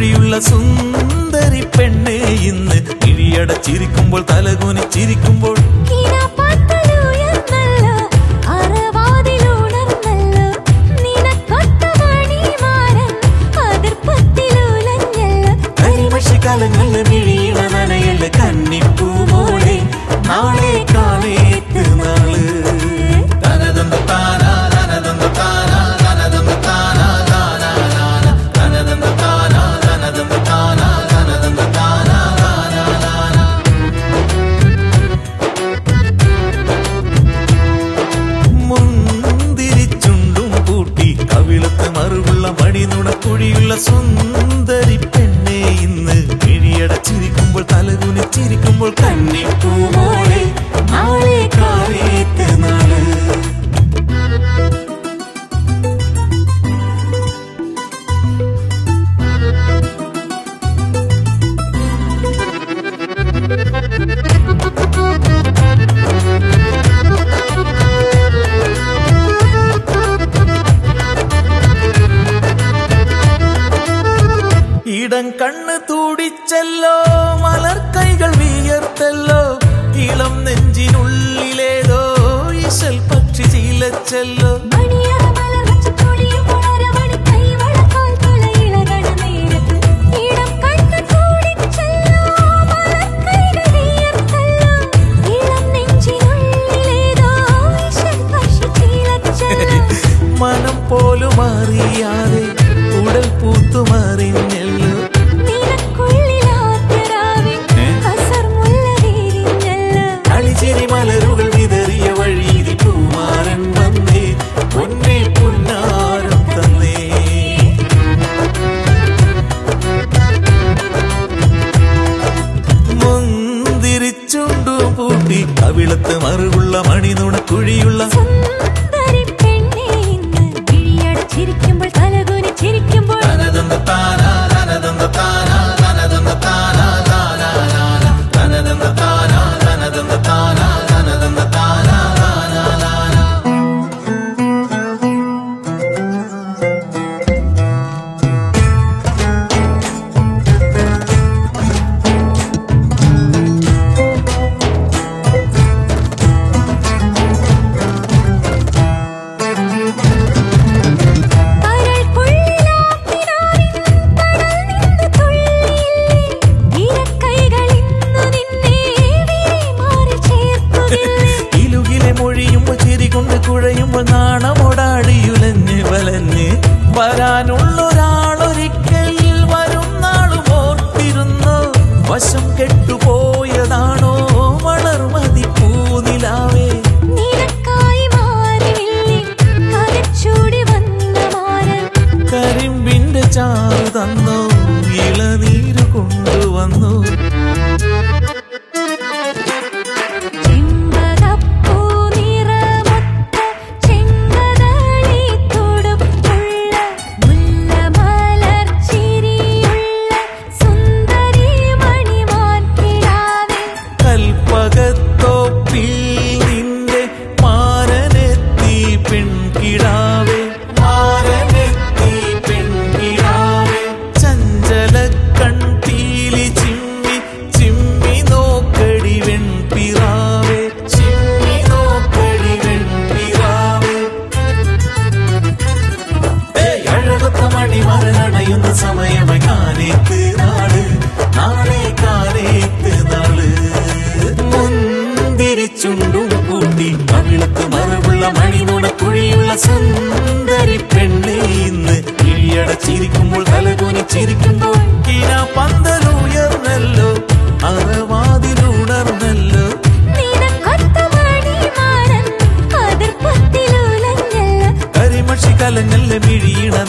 കുഴിയുള്ള സുന്ദരി പെണ്ണ് ഇന്ന് കിഴിയടച്ചിരിക്കുമ്പോൾ തലകുനി ചിരിക്കുമ്പോൾ മണമുള്ള മണിനുണക്കുഴിയുള്ള സുന്ദരി പെണ്ണേ ഇന്ന് കിഴിയടച്ചിരിക്കുമ്പോൾ തലകുനിച്ചിരിക്കുമ്പോൾ കണ്ണിപ്പോ ഇടം കണ്ണ് തൂടിച്ചല്ലോ മലർ കൈകൾ വിയർത്തല്ലോ ഇളം നെഞ്ചിനുള്ളിലേതോ ഈശൽ പക്ഷി ചീലച്ചല്ലോ. മനം പോലും അറിയാതെ ഉടൽ പൂത്തുമാ ചൂണ്ടു പൂട്ടി കവിളത്ത് മറുകുള്ള മണിനുണ കുഴിയുള്ള ചിരിക്കുമ്പോൾ തലകുനി ചിരിക്കുമ്പോൾ തനതെന്ന് താൻ yalnız നിറയുന്ന സമയമായി കാലേത്ത് നാൾ നാളെ കാലേത്ത് നാൾ. മുന്തിരിച്ചുണ്ടും കൂട്ടി മവിളക്ക് മറവുള്ള മണിനോട കുഴിയുള്ള സുന്ദരി പെണ്ണ് ഇന്ന് കിഴിയട ചിരിക്കുമ്പോൾ തലകുനി ചിരിക്കുമ്പോൾ കിരാ പന്തലുയർന്നല്ല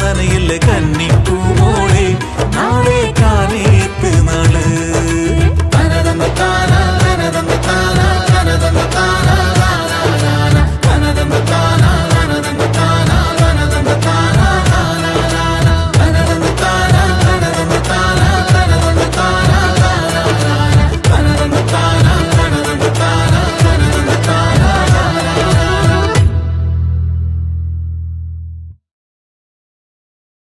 கற்பனை இல்லை கன்னி பூவோ